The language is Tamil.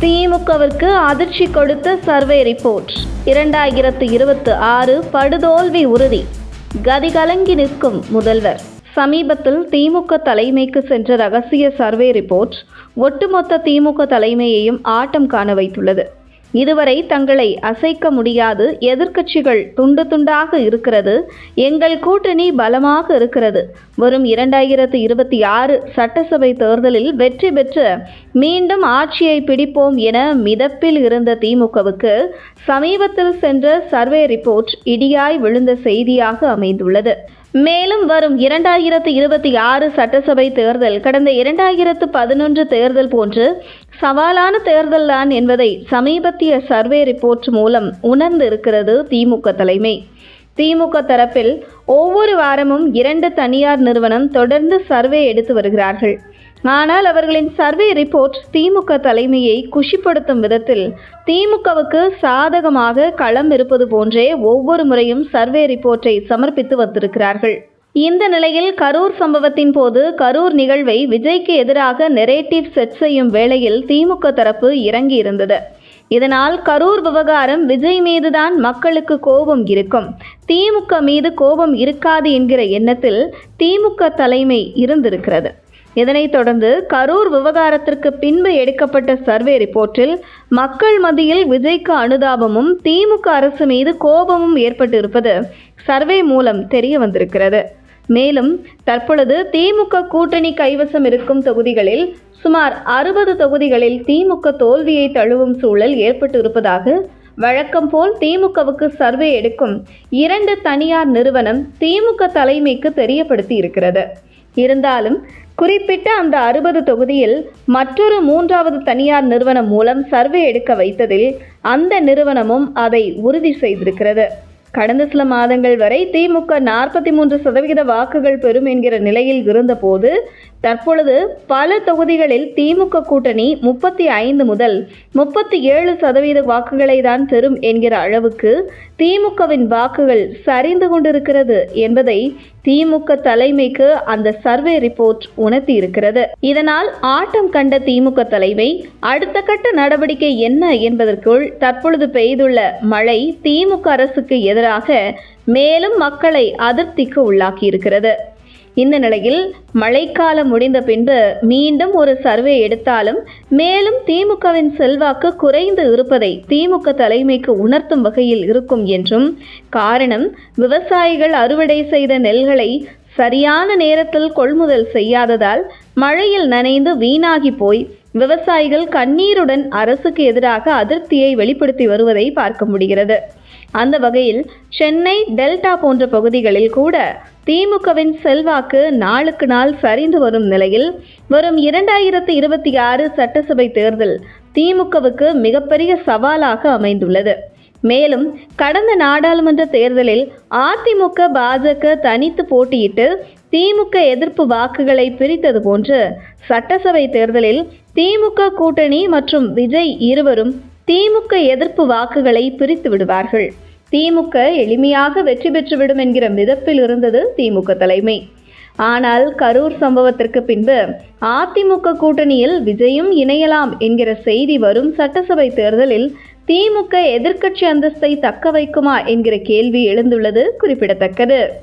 திமுகவிற்கு அதிர்ச்சி கொடுத்த சர்வே ரிப்போர்ட். இரண்டாயிரத்து இருபத்தி ஆறு படுதோல்வி உறுதி. கதிகலங்கி நிற்கும் முதல்வர். சமீபத்தில் திமுக தலைமைக்கு சென்ற ரகசிய சர்வே ரிப்போர்ட் ஒட்டுமொத்த திமுக தலைமையையும் ஆட்டம் காண வைத்துள்ளது. இதுவரை தங்களை அசைக்க முடியாது. எதிர்க்கட்சிகள் துண்டு துண்டாக இருக்கிறது. எங்கள் கூட்டணி பலமாக இருக்கிறது. வரும் இரண்டாயிரத்து இருபத்தி ஆறு சட்டசபை தேர்தலில் வெற்றி பெற்று மீண்டும் ஆட்சியை பிடிப்போம் என மிதப்பில் இருந்த திமுகவுக்கு சமீபத்தில் சென்ற சர்வே ரிப்போர்ட் இடியாய் விழுந்த செய்தியாக அமைந்துள்ளது. மேலும் வரும் இரண்டாயிரத்து இருபத்தி ஆறு சட்டசபை தேர்தல் கடந்த இரண்டாயிரத்து பதினொன்று தேர்தல் போன்று சவாலான தேர்தல்தான் என்பதை சமீபத்திய சர்வே ரிப்போர்ட் மூலம் உணர்ந்திருக்கிறது திமுக தலைமை. திமுக தரப்பில் ஒவ்வொரு வாரமும் இரண்டு தனியார் நிறுவனம் தொடர்ந்து சர்வே எடுத்து வருகிறார்கள். ஆனால் அவர்களின் சர்வே ரிப்போர்ட் திமுக தலைமையை குஷிப்படுத்தும் விதத்தில் திமுகவுக்கு சாதகமாக களம் இருப்பது போன்றே ஒவ்வொரு முறையும் சர்வே ரிப்போர்ட்டை சமர்ப்பித்து வந்திருக்கிறார்கள். இந்த நிலையில் கரூர் சம்பவத்தின் போது கரூர் நிகழ்வை விஜய்க்கு எதிராக நெரேட்டிவ் செட் செய்யும் வேளையில் திமுக தரப்பு இறங்கி இருந்தது இதனால் கரூர் விவகாரம் விஜய் மீதுதான் மக்களுக்கு கோபம் இருக்கும். திமுக மீது கோபம் இருக்காது என்கிற எண்ணத்தில் திமுக தலைமை இருந்திருக்கிறது. இதனைத் தொடர்ந்து கரூர் விவகாரத்திற்கு பின்பு எடுக்கப்பட்ட சர்வே ரிப்போர்ட்டில் மக்கள் மத்தியில் விஜய்க்கு அனுதாபமும் திமுக அரசு மீது கோபமும் ஏற்பட்டிருப்பது சர்வே மூலம் தெரிய வந்திருக்கிறது. மேலும் தற்பொழுது திமுக கூட்டணி கைவசம் இருக்கும் தொகுதிகளில் சுமார் அறுபது தொகுதிகளில் திமுக தோல்வியை தழுவும் சூழல் ஏற்பட்டு இருப்பதாக வழக்கம் போல் திமுகவுக்கு சர்வே எடுக்கும் இரண்டு தனியார் நிறுவனம் திமுக தலைமைக்கு தெரியப்படுத்தி இருக்கிறது இருந்தாலும் குறிப்பிட்ட அந்த அறுபது தொகுதியில் மற்றொரு மூன்றாவது தனியார் நிறுவனம் மூலம் சர்வே எடுக்க வைத்ததில் அந்த நிறுவனமும் அதை உறுதி செய்திருக்கிறது. கடந்த சில மாதங்கள் வரை திமுக நாற்பத்தி மூன்று சதவிகித வாக்குகள் பெறும் என்கிற நிலையில் இருந்தபோது தற்பொழுது பல தொகுதிகளில் திமுக கூட்டணி முப்பத்தி ஐந்து முதல் முப்பத்தி ஏழு சதவீத வாக்குகளை தான் பெறும் என்கிற அளவுக்கு திமுகவின் வாக்குகள் சரிந்து கொண்டிருக்கிறது என்பதை திமுக தலைமைக்கு அந்த சர்வே ரிப்போர்ட் உணர்த்தி இருக்கிறது இதனால் ஆட்டம் கண்ட திமுக தலைமை அடுத்த கட்ட நடவடிக்கை என்ன என்பதற்குள் தற்பொழுது பெய்துள்ள மழை திமுக அரசுக்கு எதிராக மேலும் மக்களை அதிருப்திக்கு உள்ளாக்கியிருக்கிறது. இந்த நிலையில் மழைக்காலம் முடிந்த பின்பு மீண்டும் ஒரு சர்வே எடுத்தாலும் மேலும் திமுகவின் செல்வாக்கு குறைந்து இருப்பதை திமுக தலைமைக்கு உணர்த்தும் வகையில் இருக்கும் என்றும் காரணம் விவசாயிகள் அறுவடை செய்த நெல்களை சரியான நேரத்தில் கொள்முதல் செய்யாததால் மழையில் நனைந்து வீணாகி போய் விவசாயிகள் கண்ணீருடன் அரசுக்கு எதிராக அதிருப்தியை வெளிப்படுத்தி வருவதை பார்க்க முடிகிறது. அந்த வகையில் சென்னை டெல்டா போன்ற பகுதிகளில் கூட திமுகவின் செல்வாக்கு நாளுக்கு நாள் சரிந்து வரும் நிலையில் வரும் இரண்டாயிரத்து இருபத்தி ஆறு சட்டசபை தேர்தல் திமுகவுக்கு மிகப்பெரிய சவாலாக அமைந்துள்ளது. மேலும் கடந்த நாடாளுமன்ற தேர்தலில் அதிமுக பாஜக தனித்து போட்டியிட்டு திமுக எதிர்ப்பு வாக்குகளை பிரித்தது போன்று சட்டசபை தேர்தலில் திமுக கூட்டணி மற்றும் விஜய் இருவரும் திமுக எதிர்ப்பு வாக்குகளை பிரித்து விடுவார்கள். திமுக எளிமையாக வெற்றி பெற்றுவிடும் என்கிற மிதப்பில் இருந்தது திமுக தலைமை. ஆனால் கரூர் சம்பவத்திற்கு பின்பு அதிமுக கூட்டணியில் விஜயும் இணையலாம் என்கிற செய்தி வரும் சட்டசபை தேர்தலில் திமுக எதிர்க்கட்சி அந்தஸ்தை தக்க வைக்குமா என்கிற கேள்வி எழுந்துள்ளது குறிப்பிடத்தக்கது.